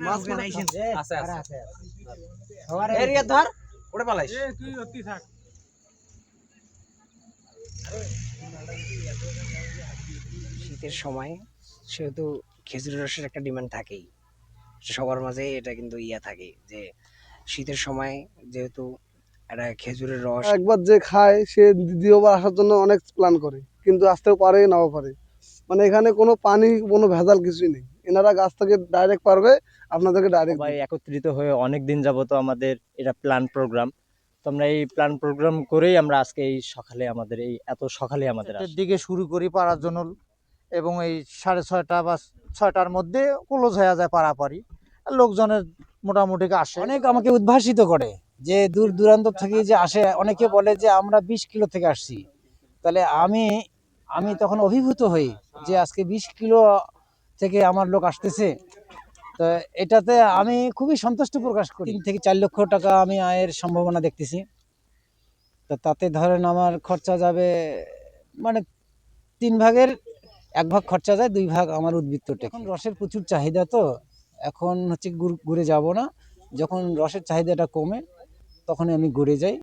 মাছ আছে এরিয়া ধর শীতের সময় সেহেতু খেজুরের রসের একটা ডিমান্ড থাকেই। সবার মাঝে এটা কিন্তু ইয়া থাকে যে শীতের সময় যেহেতু একটা খেজুরের রস একবার যে খায় সে দ্বিতীয়বার আসার জন্য অনেক প্ল্যান করে কিন্তু আসতেও পারে নাও পারে। মানে এখানে কোনো পানি কোনো ভেজাল কিছুই নেই। এনারা গাছ থেকে ডাইরেক্ট পারবে আপনাদেরকে ডাইরেক্ট ভাই একত্রিত হয়ে অনেক দিন যাবত আমাদের এটা প্ল্যান প্রোগ্রাম তো আমরা এই প্ল্যান প্রোগ্রাম করেই আমরা আজকে এই সকালে আমাদের এই এত সকালে আমাদের দিকে শুরু করি পাড়ার জন্য এবং এই সাড়ে ছয়টা বা ছয়টার মধ্যে ক্লোজ হয়ে যায় পাড়াপাড়ি আর লোকজনের মোটামুটি আসে। অনেক আমাকে উদ্ভাসিত করে যে দূর দূরান্ত থেকে যে আসে। অনেকে বলে যে আমরা বিশ কিলো থেকে আসছি। তাহলে আমি আমি তখন অভিভূত হই যে আজকে বিশ কিলো থেকে আমার লোক আসতেছে। তো এটাতে আমি খুবই সন্তুষ্ট প্রকাশ করি। তিন থেকে চার লক্ষ টাকা আমি আয়ের সম্ভাবনা দেখতেছি। তো তাতে ধরেন আমার খরচা যাবে মানে তিন ভাগের এক ভাগ খরচা যায়, দুই ভাগ আমার উদ্বৃত্ত এখন রসের প্রচুর চাহিদা তো, এখন হচ্ছে ঘুরে যাব না। যখন রসের চাহিদাটা কমে, তখনই আমি ঘুরে যাই।